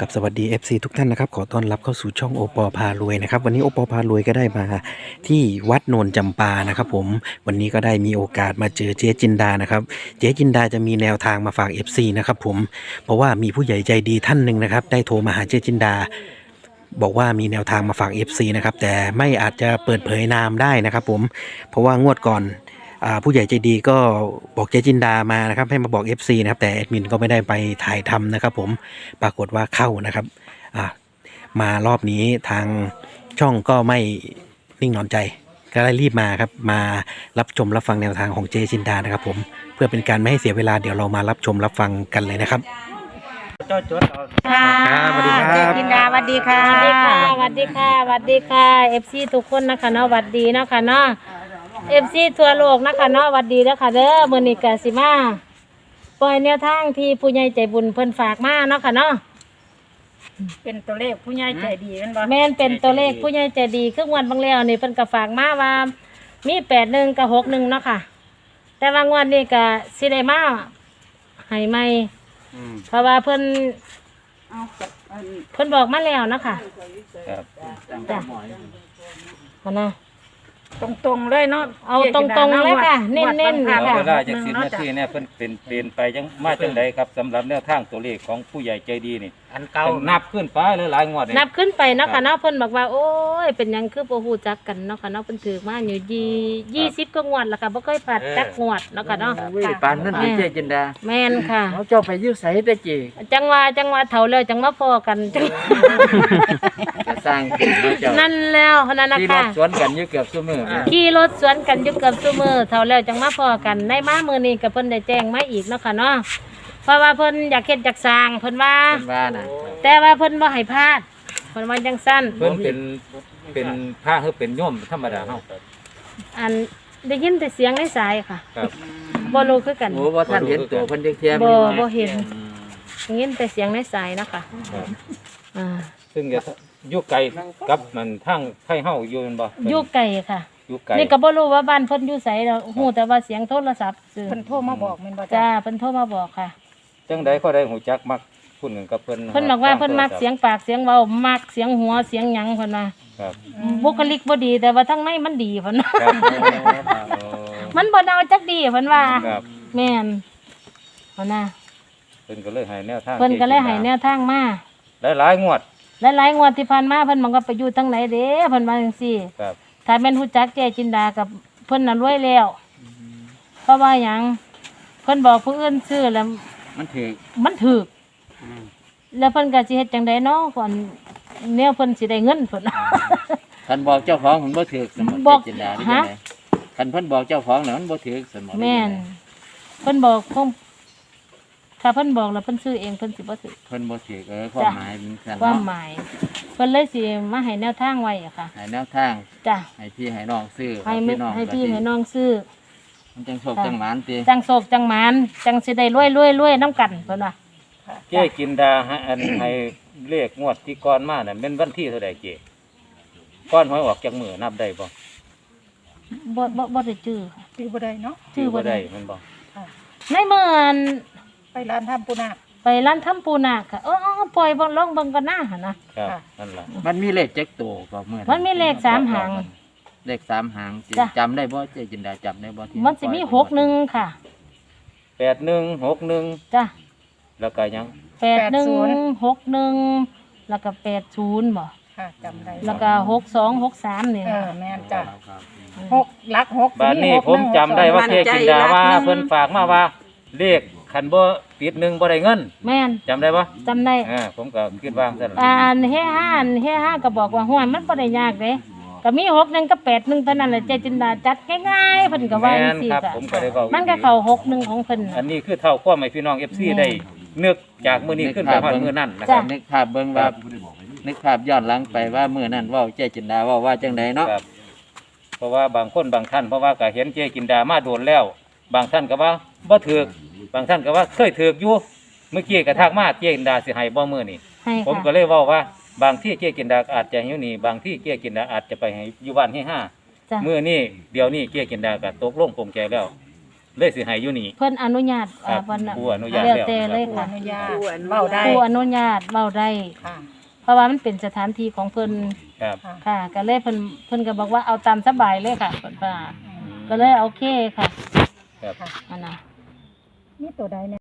กับสวัสดี FC ทุกท่านนะครับ ขอต้อนรับเข้าสู่ช่องโอปอพารวยนะครับ วันนี้โอปอพารวยก็ได้มาที่วัดโนนจำปานะครับผมวันนี้ก็ได้มีโอกาสมาเจอเจ๊จินดานะครับ เจ๊จินดาจะมีแนวทางมาฝาก FC นะครับผมเพราะว่ามีผู้ใหญ่ใจดีท่านหนึ่งนะครับ ได้โทรมาหาเจ๊จินดา บอกว่ามีแนวทางมาฝาก FC นะครับแต่ไม่อาจจะเปิดเผยนามได้นะครับผมเพราะว่างวดก่อน ผู้ใหญ่ใจดีก็บอกเจ๊จินดามานะครับให้มาบอก FC นะครับแต่แอดมินก็ไม่ได้ไปถ่ายทำนะครับ ผมปรากฏว่าเข้านะครับอ่ามารอบนี้ทางช่องก็ไม่นิ่งนอนใจก็ได้รีบมาครับมารับชมรับฟังแนวทางของเจ๊จินดานะครับ ผมเพื่อเป็นการไม่ให้เสียเวลาเดี๋ยวเรามารับชมรับฟังกันเลยนะครับเจ้าจดเอาค่ะครับสวัสดีครับเจกินดาสวัสดีค่ะสวัสดีค่ะสวัสดีค่ะสวัสดีค่ะเอฟซีทุกคนนะคะเนาะสวัสดีเนาะค่ะเนาะ เอฟซีทั่วโลกนะคะเนาะสวัสดีแล้วค่ะเด้อมื้อนี้ก็สิมาปล่อยแนวทางที่ผู้ใหญ่ใจบุญเพิ่นฝากมาเนาะค่ะเนาะเป็นตัวเลขผู้ใหญ่ใจดีแมันบ่แม่นเป็นตัวเลขผู้ใหญ่ใจดีครึ่งวันบางแล้วนี่เพิ่นก็ฝากมาว่า มี81กับ61เนาะค่ะ แต่ว่างวดนี้ก็สิได้มาให้ใหม่เพราะว่าเพิ่นเพิ่นบอกมาแล้วเนาะค่ะครับจ้ะเอานะ ตรงๆเลยเนาะเอาตรงๆเลยค่ะเน้นๆวัดค่ะวัเวดลาวัดจากหสินึ่บงนาเนาะจ้ะทีเนี่ยเพิ่นเป็นเปลี่ยนไปจังมาจังไดครับสำหรับแนวทางตัวเลขของผู้ใหญ่ใจดีนี่อันเก่าต้องนับขึ้นไปหลายๆงวดนี่นับขึ้นไปเนาะครัค่ะบเนาะเพิ่นบอกว่า โอ้ย เป็นหยังคือบ่ฮู้จักกันเนาะค่ะเนาะเพิ่นถือมาอยู่ยี่ยี่สิบก็งวดแล้วค่ะบ่เคยผัดจักงวดเนาะค่ะเนาะเว้ยปานนั้นเป็นเจ๊จินดาแม่นค่ะเขาเจ้าไปอยื้อใส่แต่เจจังว่าจังว่าเฒ่าแล้วจังมาพอกันจังจะสร้างขึ้นเขาเจ้านั่นแล้วนั่นนะที่รค่ะถสวนกันอยู่เกือบซุมื้อขี่รถสวนกันอยู่เกับซุมื้อเฒ่าแล้วจังมาพอกันในมามื้อนี้ก็เพิ่นได้แจ้งมาอีกเนาะค่ะเนาะ เพราะว่าเพิ่นอยากเฮ็ดอยากสร้างเพิ่นว่าเป็นว่าน่ะแต่ว่าเพิ่นบ่ให้พลาดเพิ่นว่าจังซั่นเพิ่นเป็นเป็นพระหรือเป็นโยมธรรมดาเฮาอันได้ยินแต่เสียงในสายค่ะครับบ่รู้คือกันโอ้บ่ท่านเห็นตัวเพิ่นจักเที่ยบ่มีบ่เห็นได้ยินแต่เสียงในสายนะคะครับอ่าซึ่งจะอยู่ไกลกับมันทางไทยเฮาอยู่แม่นบ่อยู่ไกลค่ะอยู่ไกลนี่ก็บ่รู้ว่าบ้านเพิ่นอยู่ไสแล้วฮู้แต่ว่าเสียงโทรศัพท์ซื่อเพิ่นโทรมาบอกแม่นบ่จ้าจ้าเพิ่นโทรมาบอกค่ะ จังไดเขาได้หูจักมักพูดกันกับเพิ่นเพิ่นบอกว่าเพิ่นมักเสียงปากเสียงเว้ามักเสียงหัวเสียงหยังเพิ่นว่าครับบุคลิกบ่ดีแต่ว่าทั้งในมันดีเพิ่นว่าครับโอ้มันบ่เดาจักดีเพิ่นว่าครับแม่นเพิ่นน่ะเพิ่นก็เลยให้แนวทางเพิ่นก็เลยให้แนวทางมาหลายๆงวดหลายๆงวดที่ผ่านมาเพิ่นบอกว่าไปอยู่ทางไหนเด้เพิ่นว่าจังซี่ครับถ้าแม่นฮู้จักเจจินดากับเพิ่นน่ะรวยแล้วเพราะว่าหยังเพิ่นบอกผู้อื่นซื้อแล้ว มันถือมันถูกแล้วเพิ่นก็สิเฮ็ดจังไดเนาะก่อนแนวเพิ่นสิได้เงินเพิ่น คันบอกเจ้าของมันบ่ถือสมมุติบอกเจ๊จินดาได้ฮะจังไดคันเพิ่นบอกเจ้าของน่ะมันบ่ถือสมมุติแม่นเพิ่นบอกคงถ้าเพิ่นบอกแล้วเพิ่นซื้อเองเพิ่นสิบ่ถือ เพิ่นบ่ถือเออความหมายมันซั่นความเนาะหมาย เพิ่นเลยสิมาให้แนวทางไว้อะค่ะให้แนวทางจ้ะให้พี่ให้น้องซื้อให้มิน้องให้พี่ก็สิให้น้องซื้อ มันจังโชคจังหมานติจังโศกจังหมานจังสิได้รวยรวยรวยน้ำกันเพิ่นว่าเจ๊กินดาให้อันให้เลขงวดที่ก่อนมาน่ะเป็นวันที่เท่าใดเจ๊ก่อนหวยออกจากมือนับได้บ่บ่บ่บ่ได้จื้อค่ะชื่อบ่ได้เนาะชื่อบ่ได้มันบ่ในเมื่ออันไปร้านทำปูนาคไปร้านทำปูนาคค่ะเออเอาปล่อยเบิ่งลองเบิ่งกันหน้าหั่นนะ ครับค่ะนั่นล่ะมันมีเลขเจ็กตัวก็มื้อมันมีเลขสามหาง เลขสามหางสิจ้ะ จำได้บ่เจ๊จินดาจำได้บ่ที่มันสิมีหกหนึ่งค่ะแปดหนึ่งหกหนึ่งจ้ะแล้วก็ยัง แปดหนึ่งหกหนึ่งแล้วก็แปดศูนย์บ่ค่ะจำได้แล้วก็หกสองหกสามนี่เอนะอแม่นจ้ะครับหกหลักหกบาดนี้หกผมหงจำได้ว่าหกสเจ๊องกินดาว่าเพิ่นฝากมาว่า เลขคันบ่ติดหนึ่งบ่ได้เงินแม่นจำได้ปะจำได้อ่าผมก็คิดว่าซั่นล่ะอ่าอันเฮห้าอันเฮห้าก็บอกว่าห้วยมันบ่ได้ยากเด้ ก็มีหกหนึ่งกับแปดหนึ่งเท่านั้นแหละเจจินดาจัดง่ายๆเพิ่นก็ว่าแม่จันงซี่ครับก็ผมก็ได้เว้ามันก็เข้าหกหนึ่งของเพิ่นอัน่ะ นนี้คือเท่าความให้พี่น้อง FC แม่นได้นึกจากมื้อนี้ขึ้นไปฮอดมื้อนั้นนะคจ้ะ รับ นึกภาพเบิ่งว่านึกภาพย้อนหลังไปว่ามื้อนั้นเว้าเจ๊จินดาเว้าว่าจังไดเนาะ ครับเพราะว่าบางคนบางท่านเพราะว่าก็เห็นเจกินดามาโดนแล้ว บางท่านก็ว่าบ่ถูกบางท่านก็ว่าเคยถูกอยู่เมื่อกี้ก็ทักมาเจกินดาสิให้บ่มื้อนี้ให้ผมค่ะก็เลยเว้าว่า บางที่เจกินดาอาจจะอยู่นี่บางที่เจกินดาอาจจะไปให้อยู่บ้านที่ห้าจ้ะมื้อนี้เดี๋ยวนี้เจกินดาก็ตกลงปลงใจแล้ว เลยสิให้อยู่นี่ เพิ่นอนุญาตครัอ่าบเพิ่นผู้อนุญาตแล้วแต่แล้วเลยผู้ค่ะอนุญาตเว้าได้ผู้อนุญาตเว้าได้ ค่ะ เพราะว่ามันเป็นสถานที่ของเพิ่นครับค่ะ ก็เลยเพิ่นเพิ่นก็บอกว่าเอาตามสบายเลยค่ะเพิ่นว่าก็เลยโอเคค่ะครับ อันน่ะ นี่ตัวใดเนี่ย